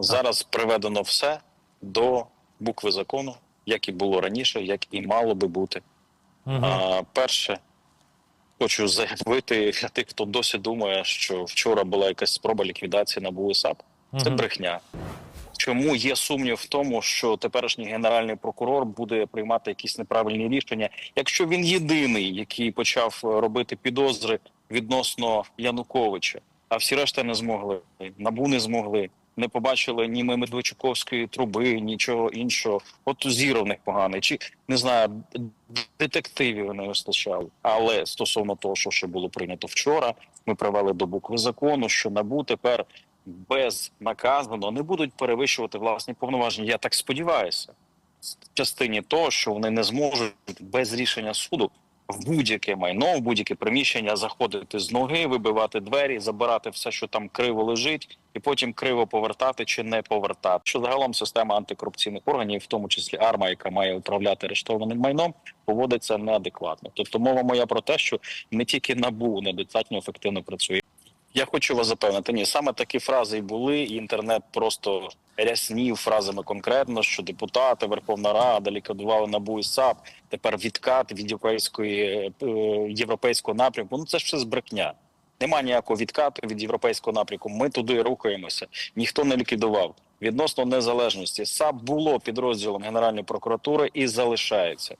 Зараз приведено все до букви закону, як і було раніше, як і мало би бути. Угу. А, перше, хочу заявити для тих, хто досі думає, що вчора була якась спроба ліквідації НАБУ і САП. Це брехня. Чому є сумнів в тому, що теперішній генеральний прокурор буде приймати якісь неправильні рішення, якщо він єдиний, який почав робити підозри відносно Януковича, а всі решта не змогли, набу не змогли, не побачили ні Медведчуковської труби, нічого іншого. От зір в них поганий, чи не знаю, детективів не вистачало. Але стосовно того, що ще було прийнято вчора, ми привели до букви закону, що набу тепер безнаказано не будуть перевищувати власні повноваження. Я так сподіваюся, в частині того, що вони не зможуть без рішення суду в будь-яке майно, в будь-яке приміщення заходити з ноги, вибивати двері, забирати все, що там криво лежить, і потім криво повертати чи не повертати. Що загалом система антикорупційних органів, в тому числі АРМА, яка має управляти арештованим майном, поводиться неадекватно. Тобто мова моя про те, що не тільки набу недостатньо ефективно працює. Я хочу вас запевнити, ні, саме такі фрази і були, і інтернет просто ряснів фразами конкретно, що депутати, Верховна Рада ліквідували НАБУ і САП, тепер відкат від європейської е, європейського напрямку. Ну це ж все збрехня. Нема ніякого відкату від європейського напрямку. Ми туди рухаємося. Ніхто не ліквідував. Відносно незалежності САП було підрозділом Генеральної прокуратури і залишається.